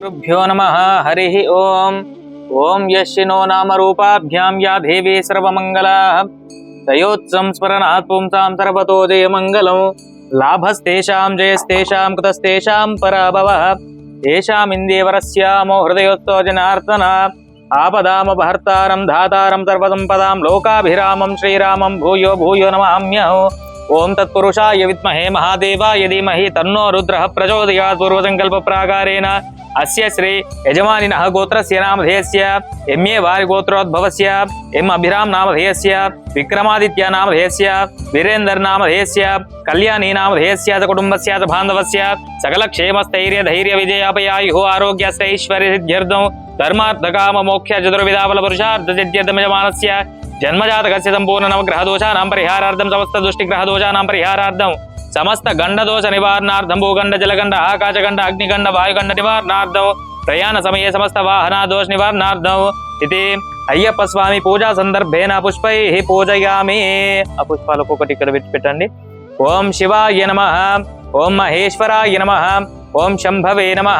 गुरुभ्यो नमः, हरिः ॐ ॐ यस्य नो नामरूपाभ्यां या देवी सर्वमङ्गलाः। तयोत्सं स्मरणात् पुंसां सर्वतो जयमङ्गलं। लाभस्तेषां, जयस्तेषां, कृतस्तेषां पराभवः। येषामिन्देवरस्यामो हृदयोत्सव जनार्दन। आपदामपहर्तारं धातारं सर्वसम्पदां लोकाभिरामं श्रीरामं भूयो भूयो नमाम्यहो। ॐ तत्पुरुषाय विद्महे महादेवाय धीमहि तन्नो रुद्रः प्रचोदयात् पूर्वसङ्कल्पप्राकारेण अस्य श्री यजमानिनः गोत्रस्य नामधेयस्य, एम् ए वारि गोत्रोद्भवस्य एम् अभिराम नामधेयस्य, विक्रमादित्य नामधेयस्य, वीरेन्दर नामधेयस्य, कल्याणी नामधेयस्य, च कुटुम्बस्य, च बान्धवस्य सकलक्षेमस्थैर्य धैर्य विजयापयायुः आरोग्यस्थैश्वर्यसिद्ध्यर्थं धर्मार्थकाममोक्ष चतुर्विधाबलपुरुषार्थसिद्ध्यर्थमयमानस्य जन्मजातकस्य सम्पूर्ण नवग्रहदोषाणां परिहारार्थं समस्तदुष्टिग्रहदोषाणां परिहारार्थं। సమస్త గండ దోష నివారణార్థం భూగండ జలగండ ఆకాశగండ అగ్నిగండ వాయుగండ నివారణార్థం. ప్రయాణ సమయ సమస్త వాహన దోష నివారణార్థం. ఇది అయ్యప్ప స్వామి పూజా సందర్భేన పుష్పై పూజయామి. ఆ పుష్పాలు ఒక్కొక్కటి ఇక్కడ పెట్టి పెట్టండి ఓం శివాయ నమ. ఓం మహేశ్వరాయ నమ. ఓం శంభవే నమ.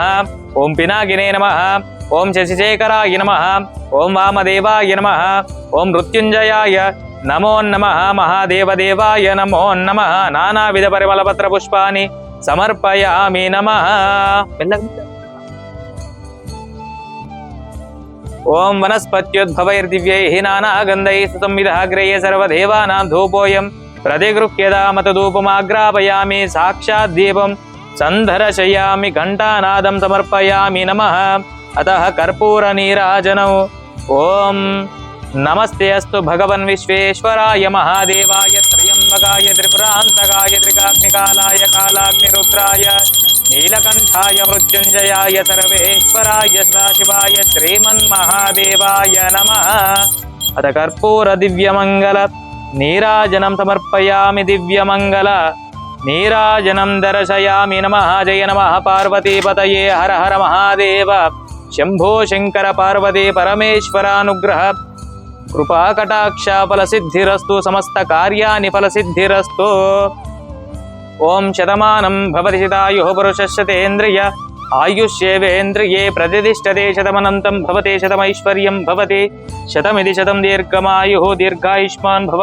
ఓం పినాకినే నమ. ఓం శశిశేఖరాయ నమ. ఓం వామదేవాయ నమ. ఓం మృత్యుంజయాయ నమో నమ మహాదేవదేవాయ నమో నమ నమోన్నమ నానావిధ పరిమళపత్ర పుష్పాన్ని సమర్పయామి నమ. ఓం వనస్పత్యుద్భవైర్ వనస్పత్యుద్భవైర్దివ్యై నానాగంధై సుతంవిధాగ్రయ సర్వదేవానా ధూపోయం ప్రతిగృహ్యదామతధూపమాగ్రాపయామి సాక్షాద్ దీపం సంధరశయామి ఘంటానాదం సమర్పయామి నమ. అత కర్పూర నీరాజనౌ. ఓం नमस्ते अस्तु भगवन् विश्वेश्वराय महादेवाय त्र्यम्बकाय त्रिपुरान्तकाय त्रिकाग्निकालाय कालाग्निरुद्राय नीलकण्ठाय मृत्युञ्जयाय सर्वेश्वराय सदाशिवाय श्रीमन्महादेवाय नमः। अथ कर्पूरदिव्यमङ्गल, नीराजनं समर्पयामि दिव्यमङ्गल, नीराजनं दर्शयामि नमः। जय नमः पार्वतीपतये, हर हर महादेव। शम्भो शङ्कर पार्वती परमेश्वरानुग्रह। कृपा कटाक्ष फल सिद्धिस्तु कृपाकटाक्षफलसिद्धिरस्तु समस्तकार्याणि फलसिद्धिरस्तु। ओं शतमानं भवति चिदायुः पुरुषशतेन्द्रिय आयुष्येवेन्द्रिये प्रतिष्ठते शतमनन्तं भवते शतमैश्वर्यं भवति। शतमिति शतं दीर्घमायुः दीर्घायुष्मान् भव।